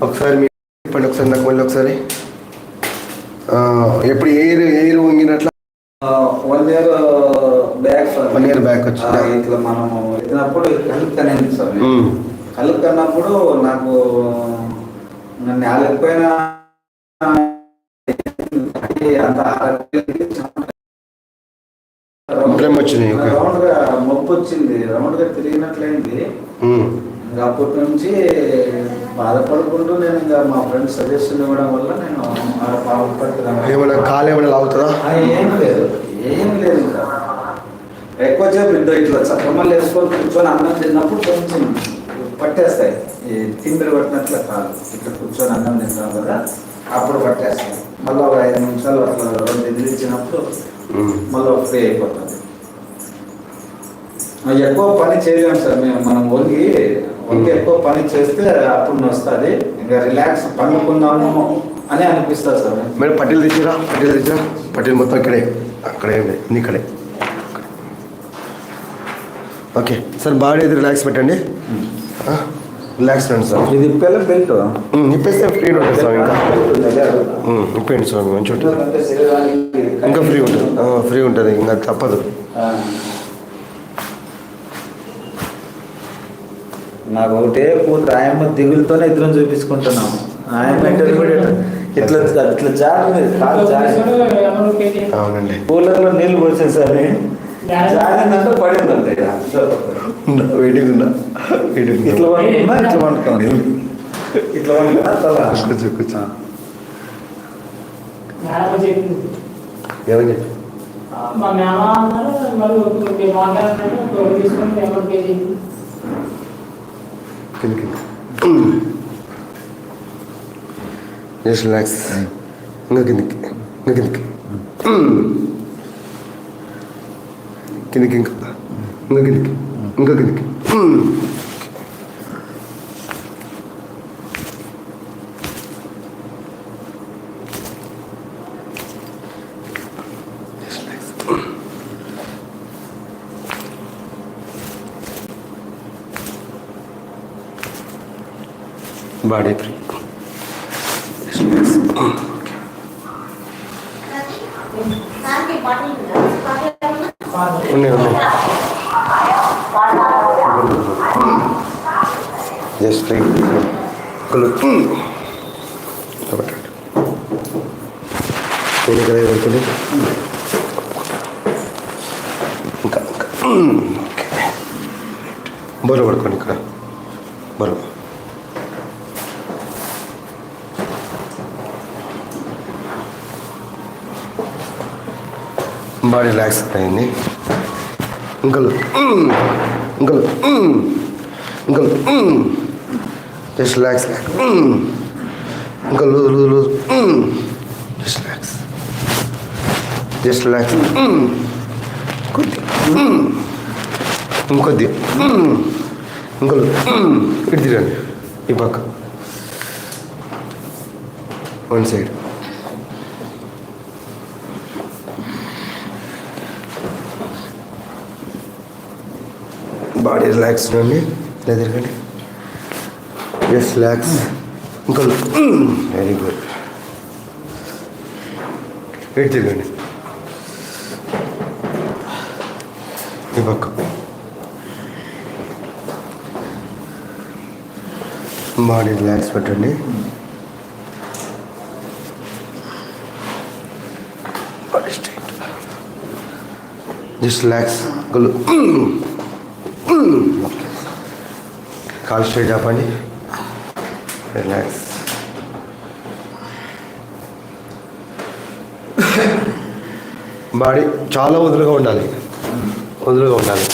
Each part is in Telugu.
ఒకసారి మీరు చెప్పండి ఒకసారి నాకు మళ్ళీ ఒకసారి ఎప్పుడు ఎయిర్ ఎయిర్ వంగినట్ల one year back sir year back వచ్చిందా? ఆ, ఇట్లా ఎత్తినప్పుడు కళ్ళు కనేది సార్ కన్నప్పుడు నాకు నన్ను ఆలకపోయినా అంత. రౌండ్గా మొప్పు వచ్చింది రౌండ్గా తిరిగినట్లయింది. ఇంకా అప్పటి నుంచి బాధపడుకుంటూ నేను ఇంకా మా ఫ్రెండ్స్ సజెషన్ ఇవ్వడం వల్ల నేను బాధపడుతున్నాను ఏమైనా కాలు ఏమైనా లాగుతుందా ఏం లేదు. ఏం లేదు ఇంకా. ఎక్కువ సేపు ఇద్దరు ఇట్లా చక్కమల్లి వేసుకొని కూర్చొని అన్నం తిన్నప్పుడు కొంచెం పట్టేస్తాయి. ఈ తిండిలు పట్టినట్లు కాదు. ఇట్లా కూర్చొని అన్నం తింటాం కదా అప్పుడు పట్టేస్తాయి. మళ్ళీ ఒక ఐదు నిమిషాలు అట్లా రెండు ఎదురు ఇచ్చినప్పుడు ఉమ్. మళ్ళీ ఫ్రీ అయిపోతుంది. ఎక్కువ పని చేయలేము సార్. మేము మనం వంగి వంగి ఎక్కువ పని చేస్తే అప్పుడు వస్తుంది ఇంకా రిలాక్స్ పండుకుందాము అని అనిపిస్తుంది సార్. మేడం పట్టీలు తెచ్చిరా పట్టీలు తెచ్చిరా పట్టీలు మొత్తం ఇక్కడే అక్కడే ఉంది ఇక్కడే ఓకే సార్ బాడీ అది రిలాక్స్ పెట్టండి. రిలాక్స్ రండి సార్. ఇది పిల్ల బెల్ట్? ఇప్పేస్తే ఫ్రీ ఉంటుంది సార్ ఇంకా. ఇప్పేయండి సార్ మంచిగా ఉంటుంది ఇంకా ఫ్రీ ఉంటుంది. ఫ్రీ ఉంటుంది ఇంకా తప్పదు. నాకు ఒకటే కూతురు ఆయమ్మ దిగులతోనే ఇద్దరం చూపించుకుంటున్నాం ఆయమ్మ ఇంటర్మీడియట్. ఇట్లా ఇట్లా జారి. అవునండి. కూలర్లో నీళ్ళు పోసేసరి జారిందంటే పడిందంటే వెయిటింగ్ ఉన్నా వెయిటింగ్ ఇట్లా వండుకున్నా ఇట్లా వండుకోండి ఇట్లా వండుకున్నా. కూర్చో కూర్చో మా మేమ అన్నారు మరి మీరు మాట్లాడుతున్నారు Just relax. Ngiginig. Ngiginig. Kinikinig. Ngiginig. Ngiginig. Body free ఉన్నాయి ఉన్నాయి జస్ట్ ఫ్రీ ఒకళ్ళు పెట్టండి నేను ఇక్కడ పెడుతుంది ఇంకా ఇంకా ఓకే బరువు పడుకోండి ఇక్కడ బరువు బాడీ రిలాక్స్ అయింది ఇంకలు ఇంకలు ఇంకలు జస్ట్ రిలాక్స్ ఇంకా loose loose loose just relax just relax కొద్ది ఇంకొద్ది ఇంకలు ఇటు తిరగండి ఈ పక్క వన్ సైడ్. బాడీ రిలాక్స్ ఉండండి ఇలా తిరగండి జస్ట్ రిలాక్స్ ఇంకా వెరీ గుడ్ ఇటు తిరగండి ఈ పక్క. బాడీ రిలాక్స్ పెట్టండి. బాడీ స్ట్రైట్ జస్ట్ రిలాక్స్ గలు కాల్ స్ట్రైట్ ఆపండి. రిలాక్స్ బాడీ చాలా వదులుగా ఉండాలి. వదులుగా ఉండాలి.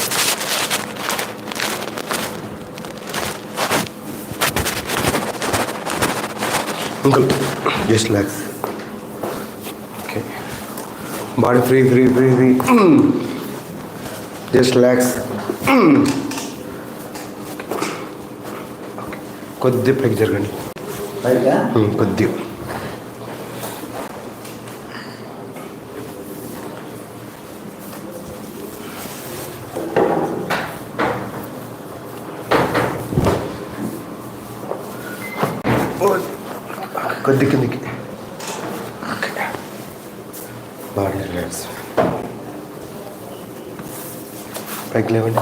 Uncle just relax okay body free free free free just relax కొద్ది పైకి జరగండి. కొద్దిగా కొద్ది. కిందికి. Body relax. పైకి లేవండి.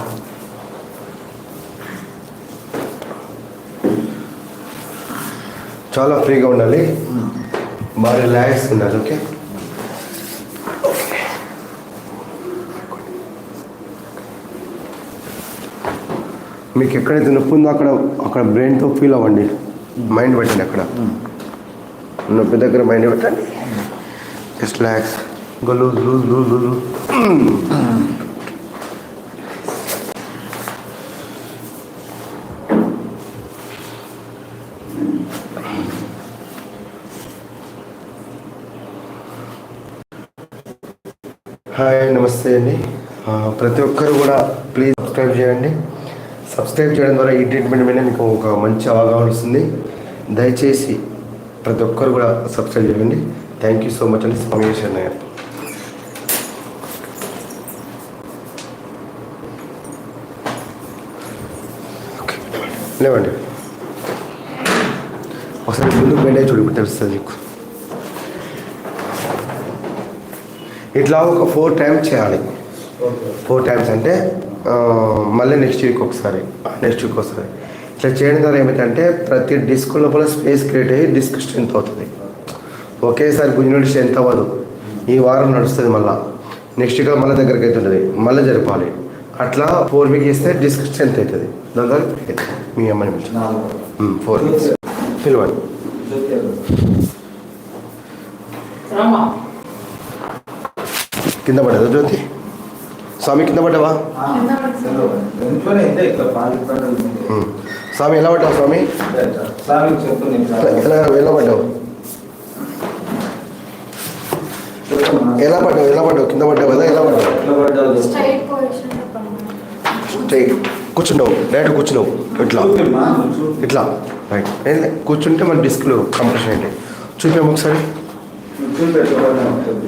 చాలా ఫ్రీగా ఉండాలి. బాగా రిలాక్స్ ఉండాలి ఓకే? మీకు ఎక్కడైతే నొప్పి ఉందో అక్కడ అక్కడ బ్రెయిన్తో ఫీల్ అవ్వండి. మైండ్ పెట్టండి అక్కడ. నొప్పి దగ్గర మైండ్ పెట్టండి. జస్ట్ రిలాక్స్ ఇంకా loose loose loose loose. Hi నమస్తే అండి. ప్రతి ఒక్కరు కూడా ప్లీజ్ సబ్స్క్రైబ్ చేయండి. సబ్స్క్రైబ్ చేయడం ద్వారా ఈ ట్రీట్మెంట్ మీద మీకు ఒక మంచి అవగాహన వస్తుంది. దయచేసి ప్రతి ఒక్కరు కూడా సబ్స్క్రైబ్ చేయండి. థ్యాంక్ యూ సో మచ్ అండి స్వామి శరణయ్య. లేవండి. ఒకసారి ముందు వెళ్ళే చూడు తెలుస్తుంది మీకు ఇట్లా ఒక ఫోర్ టైమ్స్ చేయాలి. ఫోర్ టైమ్స్ అంటే మళ్ళీ నెక్స్ట్ వీక్ ఒకసారి నెక్స్ట్ వీక్ ఒకసారి. ఇట్లా చేయడం ద్వారా ఏమిటంటే ప్రతి డిస్క్ లోపల స్పేస్ క్రియేట్ అయ్యి డిస్క్ స్ట్రెంత్ అవుతుంది. ఒకేసారి గుంజినట్టు స్ట్రెంత్ అవ్వదు. ఈ వారం నడుస్తుంది మళ్ళీ. నెక్స్ట్ వీక్ మళ్ళీ దగ్గరికి అవుతుంటుంది మళ్ళీ జరపాలి. అట్లా ఫోర్ వీక్ ఇస్తే డిస్క్ స్ట్రెంత్ అవుతుంది. దాని ద్వారా. మీ అమ్మని ఫోర్ వీక్స్ పిలవండి కింద పడదా జ్యోతి? స్వామి కింద పడ్డావా. స్వామి ఎలా పడ్డావు స్వామి? ఎలా ఎలా పడ్డావు? ఎలా పడ్డావు? ఎలా పడ్డావు? కింద పడ్డావు కదా ఎలా పడ్డావు? స్ట్రైట్ పొజిషన్ చెప్పండి చెయ్యి కూర్చున్నావు డైరెక్ట్ కూర్చున్నావు ఇట్లా. ఇట్లా. రైట్ కూర్చుంటే మన డిస్క్లు కంప్రెషన్ అయితే చూపాము ఒకసారి నువ్వు చూపి ఎట్లా పడ్డావు.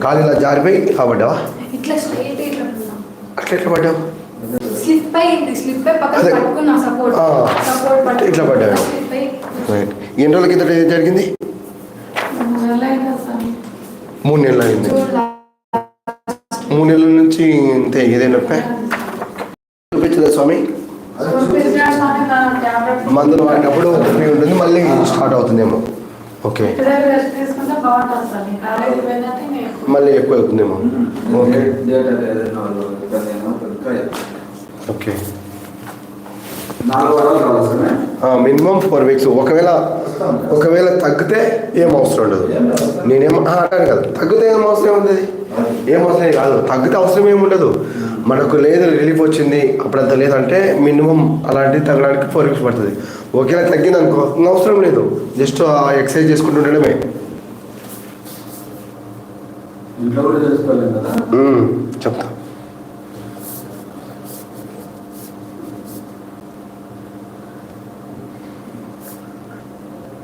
కాలు ఇలా జారిపోయి ఇలా పడ్డావా ఇట్లా స్ట్రైట్ ఇట్లా ఉన్నాం. అట్లా ఎట్లా పడ్డావు? ఆ. ఇట్లా అయి. రైట్ ఎన్ని రోజుల కిందట ఏం జరిగింది? మూడు నెలలు అయింది. మూడు నెలల నుంచి ఇంతే ఇదే నొప్పి? చూపించదా స్వామి? మందులు వాడినప్పుడు ఫ్రీ ఉంటుంది మళ్ళీ స్టార్ట్ అవుతుందేమో. ఓకే. మళ్ళీ ఎక్కువ అవుతుందేమో. Okay. Okay. Minimum four weeks. ఒకవేళ ఒకవేళ తగ్గితే ఏం అవసరం ఉండదు. నేనేం అంటాను కదా. తగ్గితే ఏం అవసరం ఉంది ఏం అవసరం కాదు. తగ్గితే అవసరం ఏమి ఉండదు. మనకు లేదు రిలీఫ్ వచ్చింది అప్పుడంత లేదంటే మినిమం అలాంటివి తగ్గడానికి ఫోర్ వీక్స్ పడుతుంది. ఒకవేళ తగ్గింది అనుకో అవసరం లేదు. జస్ట్ ఆ ఎక్సర్సైజ్ చేసుకుంటూ ఉండడమే. చెప్తా.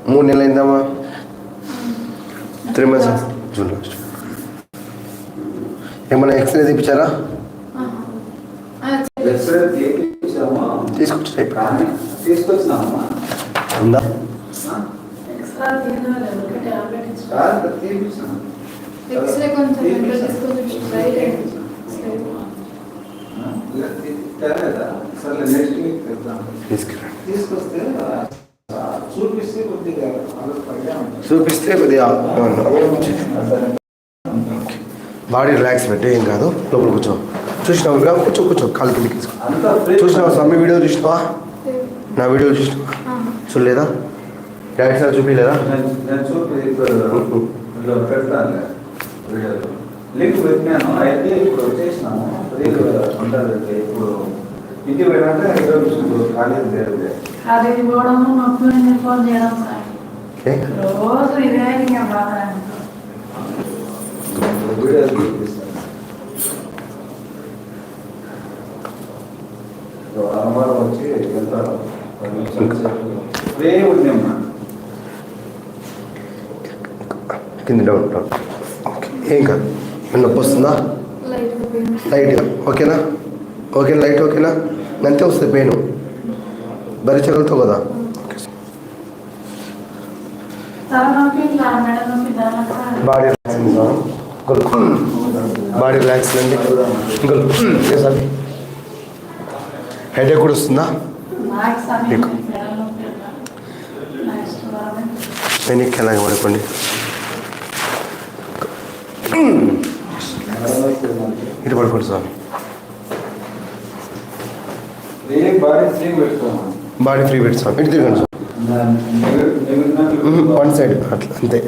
మూడు నెలలు అయిందమ్మా. Three months June last. ఏమైనా ఎక్స్రే తీపించారా తీపించాము తీసుకొచ్చి ఉందా? చూపిస్తే కొద్దిగా బాడీ రిలాక్స్ పెట్టి ఏం కాదు. లోపల కూర్చో. చూసినావు ఇంకా కూర్చో కూర్చో కాలు కిందకి చూసినావా స్వామి వీడియో చూసినావా నా వీడియో చూసినావా చూడలేదా? డాడీ సార్ చూపించలేదా ఇప్పుడు లింక్ పెట్టినాను అయితే ఇప్పుడు వచ్చేసినాము. ఉంటుంది ఇప్పుడు ఇంటికి వెళ్ళాలంటే హైదరాబాద్ కాలేజ్ లేదు కాలేజీ పోవడము నొప్పి ఫోన్ చేయడం సార్. రోజు ఇదే బాధ అమ్మవారు వచ్చి వెళ్తారు ఫ్రీ ఉన్నామ్మా కింద ఓకే ఏం కాదు. నొప్పి వస్తుందా? లైట్గా ఓకేనా? ఓకే లైట్ ఓకేనా? అంతే వస్తుంది పెయిన్. భరించగలుగుతావు కదా? బాడీ బాడీ రిలాక్స్ అండి. సార్? హెడేక్ కూడా వస్తుందా? వారం వెనక్కి పడుకోండి. ఇటు పడుకోండి స్వామి. బాడీ ఫ్రీ పెట్టుకోమా బాడీ ఫ్రీ పెట్టి స్వామి. ఇటు తిరగండి స్వామి. వన్ సైడ్ అట్లా అంతే.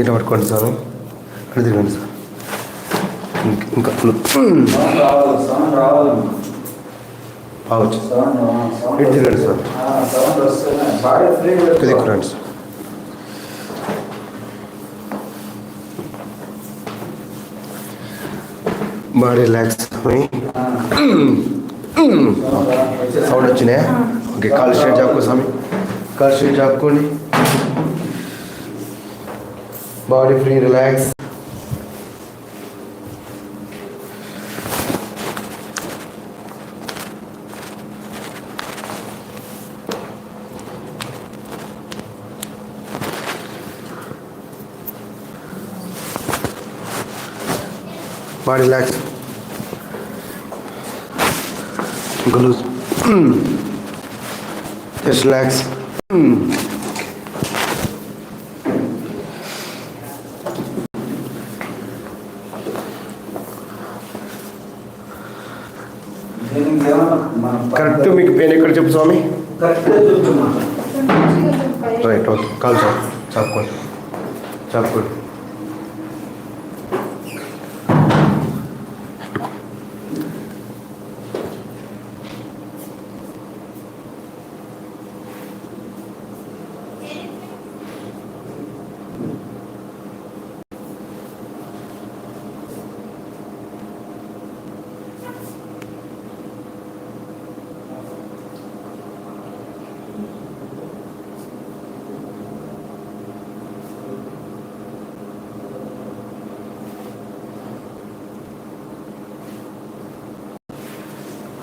ఇట్లా పట్టుకోండి స్వామి. అటు తిరగండి సార్ ఇంక- ఇంకా సౌండ్ రావాలి సౌండ్ రావాలి బాగొచ్చు సౌండ్ సౌండ్ ఇటు తిరగండి సార్. సౌండ్ వస్తుంది బాడీ ఫ్రీ ఇటు దిక్కురండి సార్ బాడీ రిలాక్స్ స్వామి సౌండ్ వచ్చినాయా ఓకే కాల్ స్ట్రేట్ చాపుకో స్వామి కాల్ straight చాపుకోండి body free relax body relax ఇంకా లూజ్ జస్ట్ రిలాక్స్ దీనికి ఏమన్నా మనం కరెక్ట్ మీకు పెయిన్ ఎక్కడ చెప్పు స్వామి కరెక్ట్ చూద్దామా రైట్ ఓకే కాల్ సార్ చాపుకోండి చాపుకోండి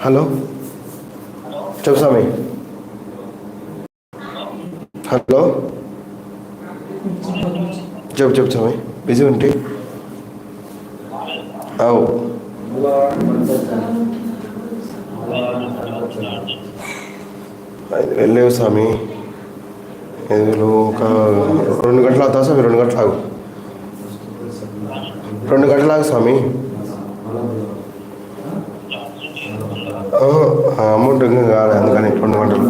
హలో? చెప్పు స్వామి. హలో? చెప్పు చెప్పు స్వామి. బిజీ ఉంటే? అవు. వెళ్ళేవు స్వామి. ఒక రెండు గంటలు అవుతావు స్వామి? రెండు గంటలు ఆగు. రెండు గంటలు ఆగు స్వామి. అమౌంట్ ఇంకా కాలేదు అందుకని రెండు గంటలు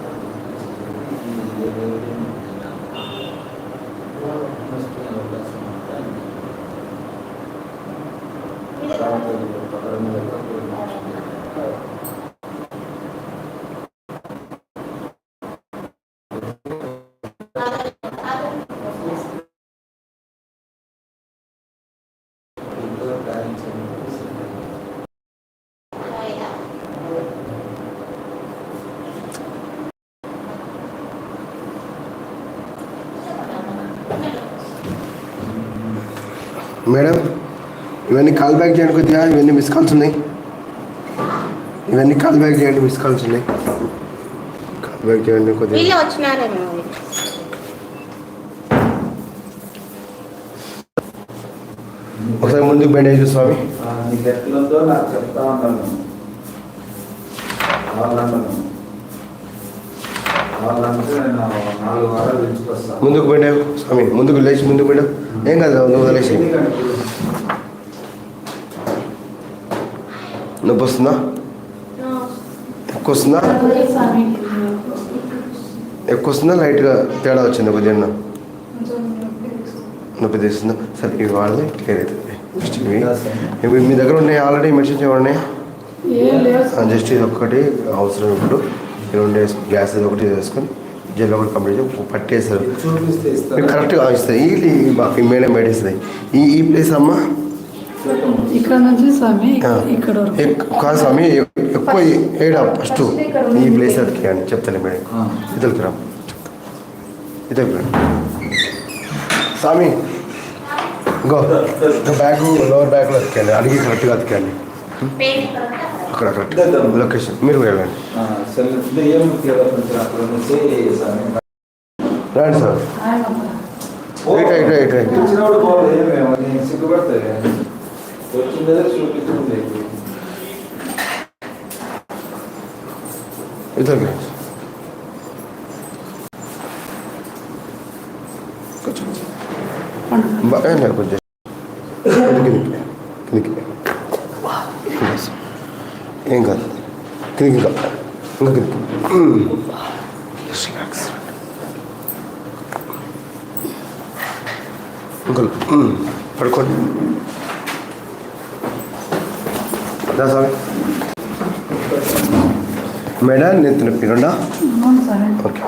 మేడం ఇవన్నీ కాల్ బ్యాక్ చేయండి కొద్దిగా ఇవన్నీ మిస్ కాల్స్ ఉన్నాయి. ఇవన్నీ కాల్ బ్యాక్ చేయండి మిస్ కాల్స్ ఉన్నాయి. కాల్ బ్యాక్ చేయండి కొద్దిగా. ఒకసారి ముందుకు బెండేజ్ స్వామి. చెప్తా ఉన్నాను. ముందుకు పోయినావు స్వామి ముందుకు లేచి ముందుకు పోయినావు ఏం కాదు నువ్వు వదిలేసి నొప్పి వస్తుందా? ఎక్కువ వస్తుందా ఎక్కువ వస్తుందా లైట్గా తేడా వచ్చింది కొద్దిగా నొప్పి తీస్తుందా? సరే ఇవి వాడితే క్లియర్ అవుతుంది జస్ట్ ఇవి ఇవి మీ దగ్గర ఉన్నాయి ఆల్రెడీ మెడిసిన్స్ ఏమైనా ఉన్నాయా? ఏం లేదు ఆ, జస్ట్ ఇది ఒక్కటి అవసరం ఇప్పుడు. రెండు వేసుకుని గ్యాస్ ఒకటి వేసుకొని జెల్ ఒకటి కంప్లీట్ చేసి పట్టేస్తారు మీకు కరెక్ట్గా ఇస్తుంది ఈ ఈ మేడం మేడిస్తుంది ఈ ఈ ప్లేస్ అమ్మ. ఇక్కడ నుంచి స్వామి. ఇక్కడ కాదు స్వామి ఎక్కువ ఈ- ఏడా? ఫస్ట్ ఈ ప్లేస్ అతికి అని చెప్తాను మేడం. ఇద్దరికి రా ఇద్దరికి రా స్వామి గో బ్యాగ్ లోవర్ బ్యాగ్లో అతికండి అడిగి కరెక్ట్గా అతికండి అక్కడ కరెక్ట్ లొకేషన్ మీరు కూడా వెళ్ళండి సెల్ ఏం ముఖ్యంగా కొంచెం అక్కడ నుంచి స్వామి. రండి సార్ ఇటు, ఇటు, ఇటు, ఇటు. ఇచ్చినప్పుడు పోవాలి ఏమేమో నేను సిగ్గుపడతాయి వచ్చిందే చూపిస్తుంది ఇద్దరికి రండి కొంచెం బా- ఏం లేదు కొంచెం కిందికి కిందికి ఏం కాదు కిందికి ఇంకా ఇంకా relax. ఇంకా. పడుకోండి దా స్వామి మేడం నెత్తి నొప్పి రెండా ఓకే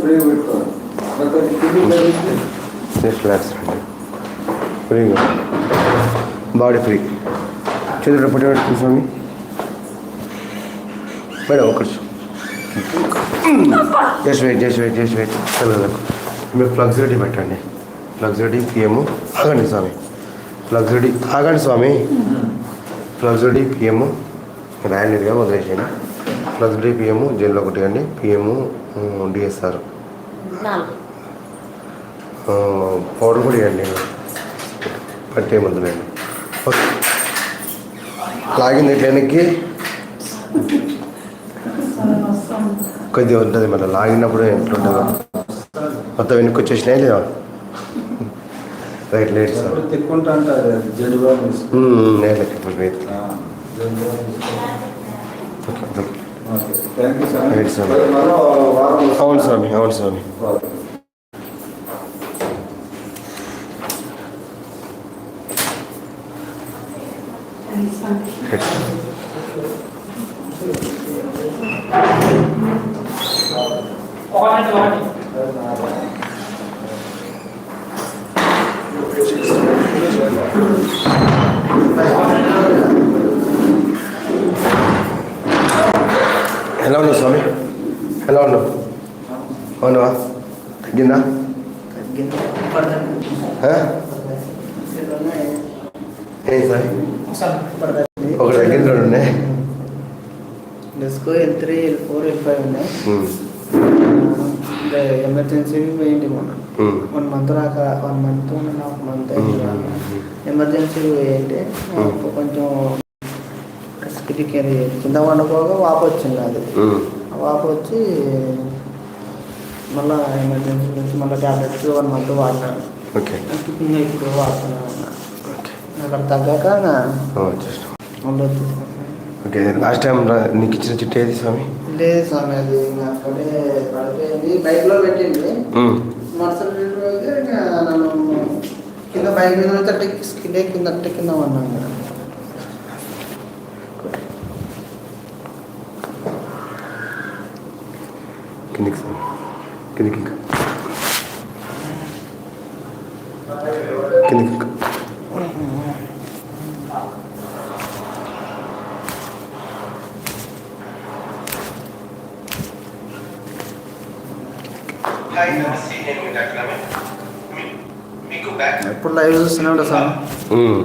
ఫ్రీ అది రిలాక్స్ ఫ్రీగా బాడీ ఫ్రీ చేతులు పట్టి పెట్టుకుని స్వామి. మేడం ఒక just wait just wait just wait. పిల్లలకు మీరు ఫ్లక్స్ రెడీ పెట్టండి. Flux ready PM. ఆగండి స్వామి. Flux ready. ఆగండి స్వామి. Flux ready PM. రాయలేదుగా వదిలేసేయండి. Flux ready PM. జైల్లో ఒకటి అండి పిఎం డిఎస్ఆర్. పౌడర్ కూడా ఇవ్వండి. పట్టే మందులండి ఓకే. లాగింది వెనక్కి స్వామి కొద్దిగా ఉంటుంది మళ్ళీ. లాగినప్పుడు ఎట్లా ఉంటుందో. మొత్తం వెనక్కి వచ్చేసినాయి లేదా? Right late sir. ఎప్పుడు తిక్కుంటా అంటారు? అది జెండు బాగా నేలకి ఇప్పుడు right Zandu okay okay okay thank you sir right sir. మరో వారం అవును స్వామి అవును స్వామి ఓకే. అది స్వామి రైట్ ఒకటి ఒకటి ఎలా ఉన్నావు స్వామి ఎలా ఉన్నావు అవునా తగ్గిందా ఆ? ఏం సార్ ఒకటి తగ్గింది రెండు ఉన్నాయి. L three L four L five ఉన్నాయి. ఎమర్జెన్సీ పోయింది మొన్న. వన్ మంత్ దాకా వన్ మంత్ హాఫ్ మంత్ రాక. ఎమర్జెన్సీ ఏంటి ఉమ్. కొంచెం కింద వండుకోగా వాపు వచ్చింది అది ఉమ్. ఆ వాపు వచ్చి మళ్ళీ ఎమర్జెన్సీ నుంచి మళ్ళీ ట్యాబ్లెట్స్ వన్ మంత్ వాడినాను ఓకే ఇప్పుడు వాడుతున్నాను ఓకే అక్కడ తగ్గాక. ఓకే లాస్ట్ టైం నీకు ఇచ్చిన చిట్టు ఏది స్వామి? లేదు స్వామి అది అక్కడే పడిపోయింది. బైక్లో పెట్టింది. ఉమ్, మరుసటి రోజు నన్ను కింద బైక్ మీద కింద కింద కింద ఉన్నాను కదా కిందికి స్వామి కిందికి ఇంకా కిందికి ఇంకా ఎప్పుడు లైవ్ చూస్తూనే ఉంటా స్వామి ఉమ్.